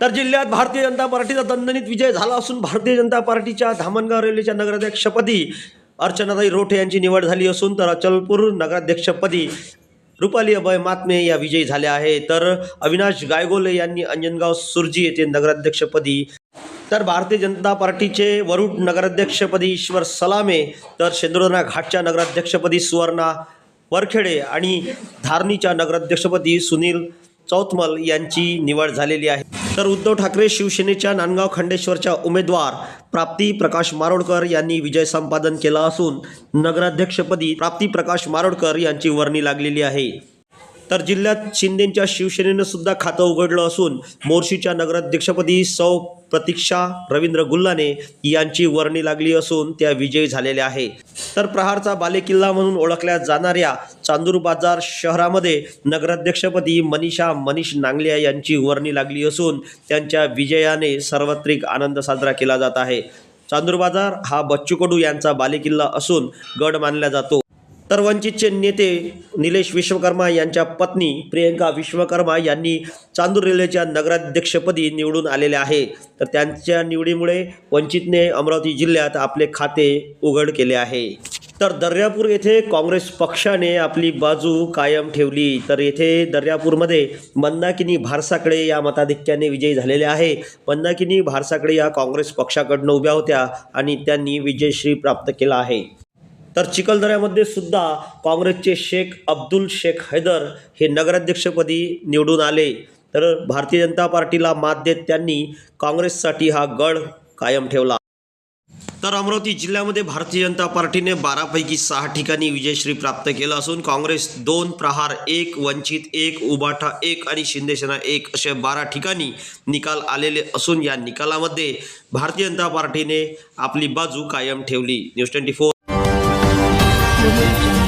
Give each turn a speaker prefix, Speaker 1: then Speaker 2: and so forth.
Speaker 1: तर जिल्ह्यात भारतीय जनता पार्टीचा दणदणीत विजय झाला असून भारतीय जनता पार्टीच्या धामणगाव रेल्वेच्या नगराध्यक्षपदी अर्चनाताई रोठे यांची निवड झाली असून तर अचलपूर नगराध्यक्षपदी रुपाली अभय मातमे या विजयी झाल्या आहे तर अविनाश गायगोले यांनी अंजनगाव सुरजी येथे नगराध्यक्षपदी. तर भारतीय जनता पार्टीचे वरुड नगराध्यक्षपदी ईश्वर सलामे तर शेंद्रोना घाटच्या नगराध्यक्षपदी सुवर्णा वरखेडे आणि धारणीच्या नगराध्यक्षपदी सुनील चौथमल यांची निवड झालेली आहे. तर उद्धव ठाकरे शिवसेनेच्या नांदगाव खंडेश्वरच्या उमेदवार प्राप्ती प्रकाश मारोडकर यांनी विजय संपादन केला असून नगराध्यक्षपदी प्राप्ती प्रकाश मारोडकर यांची वर्णी लागलेली आहे. तर जिल्ह्यात शिंदेच्या शिवसेनेनं सुद्धा खातं उघडलं असून मोर्शीच्या नगराध्यक्षपदी सौ प्रतीक्षा रवींद्र गुल्लाने यांची वर्णी लागली असून त्या विजयी झालेल्या आहे. तर प्रहारचा बालेकिल्ला म्हणून ओळखल्या जाणाऱ्या चांदूर बाजार शहरामध्ये नगराध्यक्षपदी मनीषा मनीष नांगलिया यांची वर्णी लागली असून त्यांच्या विजयाने सार्वत्रिक आनंद साजरा केला जात आहे. चांदूर बाजार हा बच्चू कडू यांचा बालेकिल्ला असून गड मानला जातो. तर वंचितचे नेते निलेश विश्वकर्मा यांच्या पत्नी प्रियंका विश्वकर्मा यांनी चांदूर रेल्वेच्या नगराध्यक्षपदी निवडून आलेले आहे. तर त्यांच्या निवडीमुळे वंचितने अमरावती जिल्ह्यात आपले खाते उघड केले आहे. तर दर्यापूर येथे काँग्रेस पक्षाने आपली बाजू कायम ठेवली. तर येथे दर्यापूरमध्ये मंदाकिनी भारसाकडे या मताधिक्याने विजयी झालेले आहे. मंदाकिनी भारसाकडे या काँग्रेस पक्षाकडनं उभ्या होत्या आणि त्यांनी विजयश्री प्राप्त केला आहे. तर चिखलदऱ्यामध्ये सुद्धा काँग्रेसचे शेख अब्दुल शेख हैदर हे नगराध्यक्षपदी निवडून आले. तर भारतीय जनता पार्टीला मात देत त्यांनी काँग्रेससाठी हा गड कायम ठेवला. तर अमरावती जिल्ह्यामध्ये भारतीय जनता पार्टीने बारापैकी सहा ठिकाणी विजयश्री प्राप्त केलं असून काँग्रेस दोन प्रहार एक वंचित एक उबाठा एक आणि शिंदेसेना एक असे बारा ठिकाणी निकाल आलेले असून या निकालामध्ये भारतीय जनता पार्टीने आपली बाजू कायम ठेवली. News twenty four removed